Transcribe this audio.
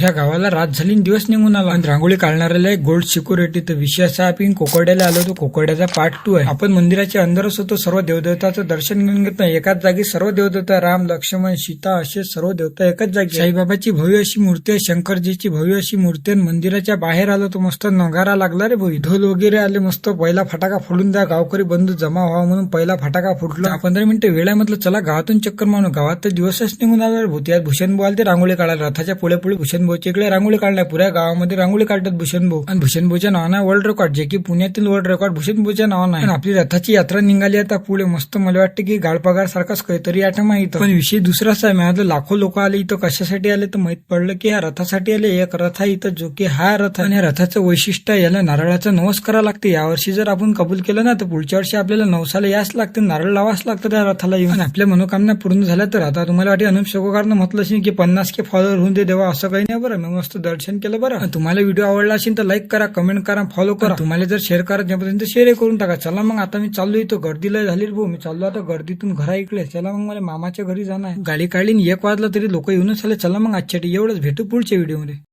ह्या गावाला रात झाली दिवस निघून आला. आणि रांगोळी काढणाऱ्याला एक गोल्ड सिक्युरिटी तर विषय असा आपण कोकड्याला आलो तो कोकड्याचा पार्ट टू आहे. आपण मंदिराच्या अंदरच होतो सर्व देवदेवताचं दर्शन घेऊन घेतो एकाच जागी सर्व देवदेवता राम लक्ष्मण सीता असे सर्व देवता एकाच जागी. साईबाबाची भव्य अशी मूर्ती आहे शंकरजीची भव्य अशी मूर्ती आणि मंदिराच्या बाहेर आलो तो मस्त नगारा लागला रे भाई ढोल वगैरे आले मस्त पहिला फटाका फोडून द्या गावकरी बंधू जमा व्हावा म्हणून पहिला फटाका फुटला. पंधरा मिनिटं वेळा म्हटलं चला गावातून चक्कर मारून गावात तर दिवसच निघून आला भूत यात भूषण भाऊ ते रांगोळी काढायला रथाच्या पुढे पुढे भूषण भाऊच्या इकडे रांगोळी काढल्या पुऱ्या गावामध्ये रांगोळी काढतात भूषणभाऊ. आणि भूषणभाऊच्या नावानं वर्ल्ड रेकॉर्ड जे की पुण्यातील वर्ल्ड रेकॉर्ड भूषणभाऊच्या नावानं आहे. आणि आपली रथाची यात्रा निघाली आता पुढे. मस्त मला वाटतं की गाळपगार सारखाच काहीतरी आठ माहीत पण विषय दुसराच आहे माझं लाखो लोक आले इथं. कशासाठी आले तर माहीत पडलं की ह्या रथासाठी आले. एक रथ आहे इथं जो की हा रथ आणि या रथाचं वैशिष्ट्य आहे, याला नारळाचा नवस करावा लागते. यावर्षी जर आपण कबूल केलं ना तर पुढच्या वर्षी आपल्याला नवसाला याच लागते नारळ लावाच लागतं त्या रथाला येऊन. आपल्या मनोकामना पूर्ण झाल्या तर आता तुम्हाला वाटते अनुप शोकाकारनं म्हटलं असेल की पन्नास के फॉलोअर होऊन दे देवा असं काही नाही बरं. मी मस्त दर्शन केलं बरं. तुम्हाला व्हिडिओ आवडला असेल तर लाईक करा कमेंट करा फॉलो करा. तुम्हाला जर शेअर करा तर शेअर करून टाका. चला मग आता मी चाललो इथं. गर्दीला झाली भाऊ. मी चाललो आता गर्दीतून घरा इकडे. चला मग मला मामाच्या घरी जाणार आहे. गाडी काढली आणि एक वाजला तरी लोक येऊनच आले. चला मग आजच्या एवढंच. भेटू पुढच्या व्हिडिओमध्ये